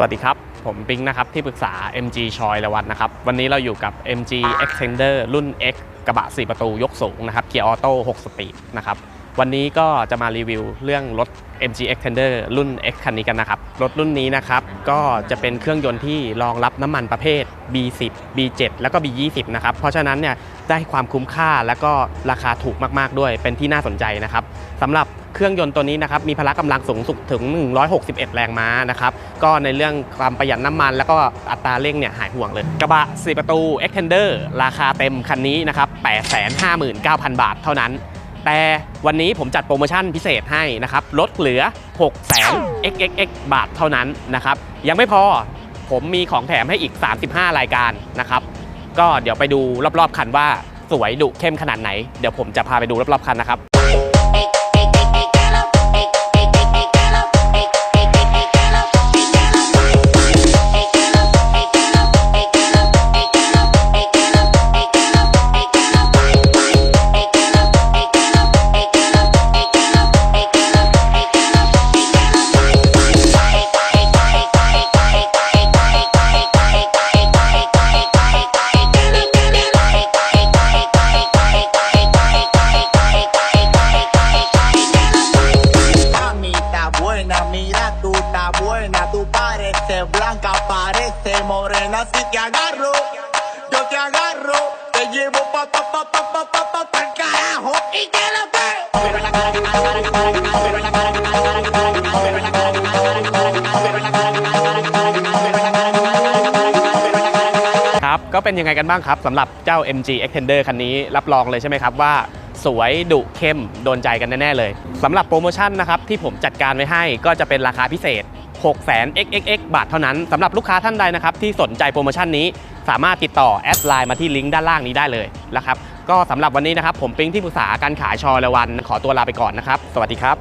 สวัสดีครับ ผมปิงนะครับ ที่ปรึกษา MG ชอยละวันนะครับ วันนี้เราอยู่กับ MG Extender รุ่น X กระบะ 4 ประตูยกสูงนะครับ เกียร์ออโต้ 6 สปีดนะครับ วันนี้ก็จะมารีวิวเรื่องรถ MG Extender รุ่น X คันนี้กันนะครับ รถรุ่นนี้นะครับ ก็จะเป็นเครื่องยนต์ที่รองรับน้ำมันประเภท B10 B7 แล้วก็ B20 นะครับ เพราะฉะนั้นเนี่ยได้ความคุ้มค่าและก็ราคาถูกมากๆด้วย เป็นที่น่าสนใจนะครับสำหรับเครื่องยนต์ตัวนี้นะครับ มีพละกำลังสูงสุดถึง 161 แรงม้านะครับ ก็ในเรื่องความประหยัดน้ำมัน แล้วก็อัตราเร่งเนี่ยหายห่วงเลย กระบะ 4 ประตู Extender ราคาเต็มคันนี้นะครับ 859,000 บาทเท่านั้น แต่วันนี้ผมจัดโปรโมชั่นพิเศษให้นะครับ ลดเหลือ 6 0 0 0 0 xxx บาทเท่านั้นนะครับ ยังไม่พอผมมีของแถมให้อีก 35 รายการนะครับ ก็เดี๋ยวไปดูรอบๆคันว่าสวยดุเข้มขนาดไหน เดี๋ยวผมจะพาไปดูรอบๆคันนะครับ pareces blanca, parece morena, si te agarro, yo te agarro, te llevo pa pa pa pa pa pa pa pa el carajo y te lo pego. Pero en la cara, cara, cara, cara, cara, pero en la cara, cara, cara, cara, cara, cara, pero en la cara, cara, cara, cara, cara, pero en la cara, cara, cara, cara, cara, pero en la cara, cara, cara, cara, cara, pero en la cara, cara, ครับ ก็เป็นยังไงกันบ้างครับสำหรับเจ้า MG Extender คันนี้รับรองเลยใช่ไหมครับว่าสวยดุเข้มโดนใจกันแน่ ๆ เลยสำหรับโปรโมชั่นนะครับที่ผมจัดการไว้ให้ก็จะเป็นราคาพิเศษ 6 0 0 0 xxx บาทเท่านั้นสำหรับลูกค้าท่านใดนะครับที่สนใจโปรโมชั่นนี้ สามารถติดต่อแอดไลน์มาที่ลิงก์ด้านล่างนี้ได้เลยนะครับก็สำหรับวันนี้นะครับผมปิ๊งที่ปรึกษาการขายชอละวัน ขอตัวลาไปก่อนนะครับ สวัสดีครับ